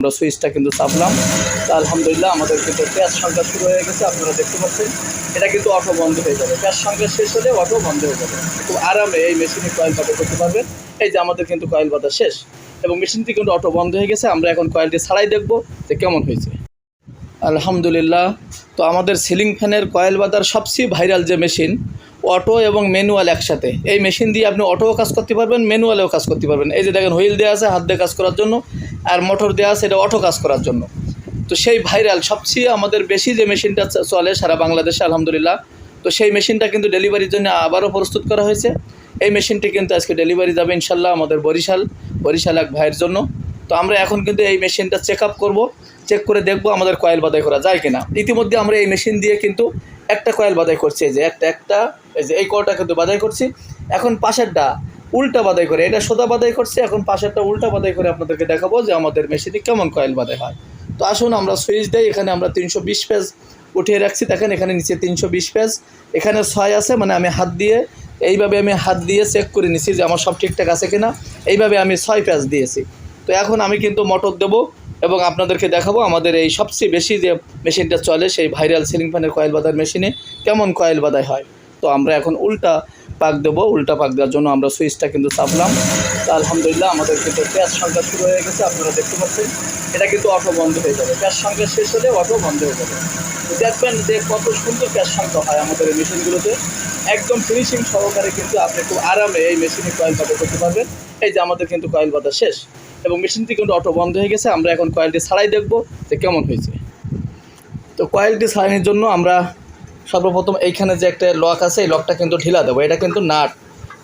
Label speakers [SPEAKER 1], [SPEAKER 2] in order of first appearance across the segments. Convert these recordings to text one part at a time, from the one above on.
[SPEAKER 1] আমরা সুইচটা কিন্তু চাপলাম। তা আলহামদুলিল্লাহ আমাদের কিন্তু গ্যাস সংখ্যা শুরু হয়ে গেছে, আপনারা দেখতে পাচ্ছেন। এটা কিন্তু অটো বন্ধ হয়ে যাবে। গ্যাস সংখ্যা শেষ হলে অটো বন্ধ হয়ে যাবে। খুব আরামে এই মেশিনে কয়েল বাঁধা করতে পারবেন। এই যে আমাদের কিন্তু কয়েল বাঁধা শেষ। এবং মেশিনটি কিন্তু অটো বন্ধ হয়ে গেছে। আমরা এখন কয়েলটি ছাড়াই দেখব যে কেমন হয়েছে। আলহামদুলিল্লাহ, তো আমাদের সিলিং ফ্যানের কয়েল বাঁধার সবচেয়ে ভাইরাল যে মেশিন অটো এবং ম্যানুয়াল একসাথে। এই মেশিন দিয়ে আপনি অটোও কাজ করতে পারবেন ম্যানুয়ালেও কাজ করতে পারবেন। এই যে দেখেন হুইল দেওয়া আছে, হাত দিয়ে কাজ করার জন্য। আর মোটর দেওয়া আছে এটা অটো কাজ করার জন্য। তো সেই ভাইরাল সবচেয়ে আমাদের বেশি যে মেশিনটা চলে সারা বাংলাদেশে, আলহামদুলিল্লাহ, তো সেই মেশিনটা কিন্তু ডেলিভারির জন্য আবারও প্রস্তুত করা হয়েছে। এই মেশিনটি কিন্তু আজকে ডেলিভারি যাবে ইনশাল্লাহ আমাদের বরিশাল বরিশাল এক ভাইয়ের জন্য। তো আমরা এখন কিন্তু এই মেশিনটা চেক আপ করব চেক করে দেখব আমাদের কয়েল বাদাই করা যায় কিনা। ইতিমধ্যে আমরা এই মেশিন দিয়ে কিন্তু একটা কয়েল বাদাই করছি, এই যে একটা একটা, এই যে এই কলটা কিন্তু বাদাই করছি। এখন পাশেরটা উল্টা বাদাই করে, এটা সোদা বাদাই করছে, এখন পাশেরটা উল্টা বাদাই করে আপনাদেরকে দেখাবো যে আমাদের মেশিনে কেমন কয়েল বাদাই হয়। তো আসুন আমরা সুইচ দেই, এখানে আমরা তিনশো বিশ পেজ উঠিয়ে রাখছি, দেখেন এখানে নিচে তিনশো বিশ পেজ এখানে ছয় আছে মানে আমি হাত দিয়ে, এইভাবে আমি হাত দিয়ে চেক করে নিছি যে আমার সব ঠিকঠাক আছে কিনা, এইভাবে আমি ছয় পেজ দিয়েছি। তো এখন আমি কিন্তু মোটর দেবো এবং আপনাদেরকে দেখাবো আমাদের এই সবচেয়ে বেশি যে মেশিনটা চলে, সেই ভাইরাল সিলিং ফ্যানের কয়েল বাঁধার মেশিনে কেমন কয়েল বাঁধাই হয়। তো আমরা এখন উল্টা পাক দেবো, উল্টা পাক দেওয়ার জন্য আমরা সুইচটা কিন্তু চাপলাম। তা আলহামদুলিল্লাহ আমাদের কিন্তু গ্যাস সংখ্যা শুরু হয়ে গেছে, আপনারা দেখতে পাচ্ছেন। এটা কিন্তু অটো বন্ধ হয়ে যাবে। গ্যাস সংখ্যা শেষ হলে অটো বন্ধ হয়ে যাবে। দেখবেন যে কত সুন্দর গ্যাস সংখ্যা হয় আমাদের এই মেশিনগুলোতে। একদম ফিনিশিং সহকারে কিন্তু আপনি খুব আরামে এই মেশিনে কয়েল বাঁধা করতে পারবেন। এই যে আমাদের কিন্তু কয়েল বাঁধা শেষ। এবং মেশিনটি কিন্তু অটো বন্ধ হয়ে গেছে। আমরা এখন কয়েলটি ছাড়াই দেখব যে কেমন হয়েছে। তো কয়েলটি ছাড়ানোর জন্য আমরা সর্বপ্রথম এইখানে যে একটা লক আছে, এই লকটা কিন্তু ঢিলা দেবো। এটা কিন্তু নাট।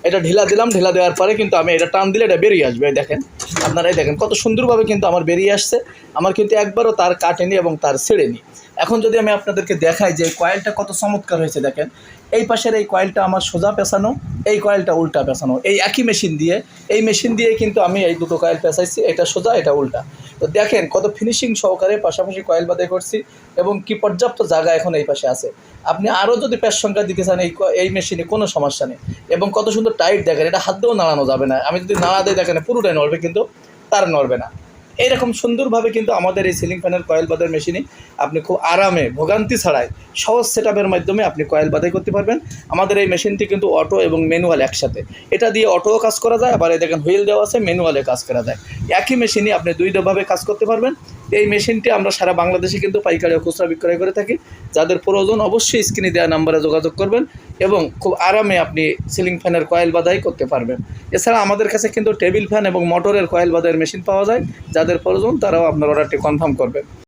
[SPEAKER 1] এটা ঢিলা দিলাম, ঢিলা দেওয়ার পরে কিন্তু আমি এটা টান দিলে এটা বেরিয়ে আসবে দেখেন। আপনারাই দেখেন, কত সুন্দরভাবে কিন্তু আমার বেরিয়ে আসছে। আমার কিন্তু একবারও তার কাটেনি এবং তার ছেড়েনি। এখন যদি আমি আপনাদেরকে দেখাই যে কয়েলটা কত চমৎকার হয়েছে দেখেন, এই পাশের এই কয়েলটা আমার সোজা পেঁচানো এই কয়েলটা উল্টা পেঁচানো এই একই মেশিন দিয়ে, এই মেশিন দিয়ে কিন্তু আমি এই দুটো কয়েল পেঁচাইছি এটা সোজা, এটা উল্টা। তো দেখেন কত ফিনিশিং সহকারে পাশাপাশি কয়েল বাদাই করছি এবং কি পর্যাপ্ত জায়গা এখন এই পাশে আছে। আপনি আরও যদি প্যাস সংখ্যা দিতে চান এই এই মেশিনে কোনো সমস্যা নেই। এবং কত সুন্দর টাইট দেখেন, এটা হাত দিয়েও নাড়ানো যাবে না। আমি যদি নাড়া দিই দেখেন পুরোটাই নড়বে কিন্তু তার নড়বে না। এইরকম সুন্দরভাবে কিন্তু আমাদের এই সিলিং ফ্যানের কয়েল বাদের মেশিনে আপনি খুব আরামে ভোগান্তি ছাড়াই সহজ সেট মাধ্যমে আপনি কয়েল বাদাই করতে পারবেন। আমাদের এই মেশিনটি কিন্তু অটো এবং ম্যানুয়াল একসাথে। এটা দিয়ে অটোও কাজ করা যায়, আবার এই দেখেন হুইল দেওয়া আছে ম্যানুয়ালে কাজ করা যায়। একই মেশিনে আপনি দুইভাবে কাজ করতে পারবেন। এই মেশিনটি আমরা সারা বাংলাদেশে কিন্তু পাইকারি খুচরা বিক্রয় করে থাকি। যাদের প্রয়োজন অবশ্যই স্ক্রিনে দেওয়া নাম্বারে যোগাযোগ করবেন। এবং খুব আরামে আপনি সিলিং ফ্যানের কয়েল বাদাই করতে পারবেন। এছাড়া আমাদের কাছে কিন্তু টেবিল ফ্যান এবং মোটরের কয়েল বাদাইয়ের মেশিন পাওয়া যায়, যাদের প্রয়োজন তারাও আপনার অর্ডারটি কনফার্ম করবেন